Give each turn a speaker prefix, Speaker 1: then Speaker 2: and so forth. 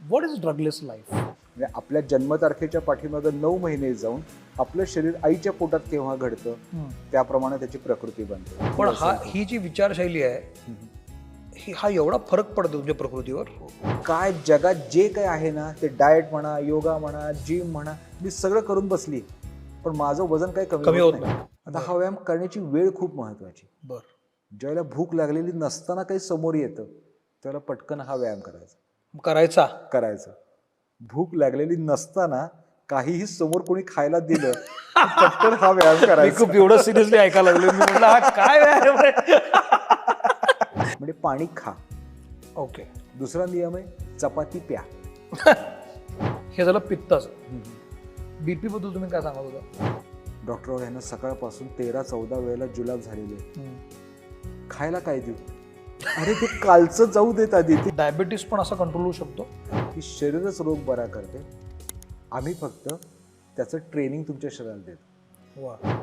Speaker 1: What is ड्रगलेस life
Speaker 2: म्हणजे आपल्या जन्मतारखेच्या पाठीमागं नऊ महिने जाऊन आपलं शरीर आईच्या पोटात केव्हा घडतं त्याप्रमाणे त्याची प्रकृती बनते.
Speaker 1: पण हा ही जी विचारशैली आहे ही हा एवढा फरक पडतो तुमच्या प्रकृतीवर?
Speaker 2: काय जगात जे काय आहे ना ते डाएट म्हणा योगा म्हणा जिम म्हणा मी सगळं करून बसली पण माझं वजन काही कमी
Speaker 1: कमी
Speaker 2: होत नाही. आता हा व्यायाम करण्याची वेळ खूप महत्वाची.
Speaker 1: बर.
Speaker 2: ज्यावेळेला भूक लागलेली नसताना काही समोर येतं त्यावेळेला पटकन हा व्यायाम करायचा.
Speaker 1: करायचा.
Speaker 2: करायचं. भूक लागलेली नसताना काहीही समोर कोणी खायला दिलं पटकन हा व्यायाम करायचा.
Speaker 1: खूप एवढं सिरियसली ऐकायला लागलो मी म्हटलं हा काय व्यायाम आहे?
Speaker 2: म्हणजे पाणी खा.
Speaker 1: ओके.
Speaker 2: दुसरा नियम आहे चपाती प्या.
Speaker 1: हे झालं पित्ताचं. बीपी बद्दल तुम्ही काय सांगत होता?
Speaker 2: डॉक्टर यांना सकाळपासून तेरा चौदा वेळेला जुलाब झालेले. खायला काय देऊ? अरे ते कालचं जाऊ देत आधी. ते
Speaker 1: डायबिटीस पण असा कंट्रोल होऊ शकतो.
Speaker 2: की शरीरच रोग बरा करते. आम्ही फक्त त्याचं ट्रेनिंग तुमच्या शरीराला देतो.
Speaker 1: वा.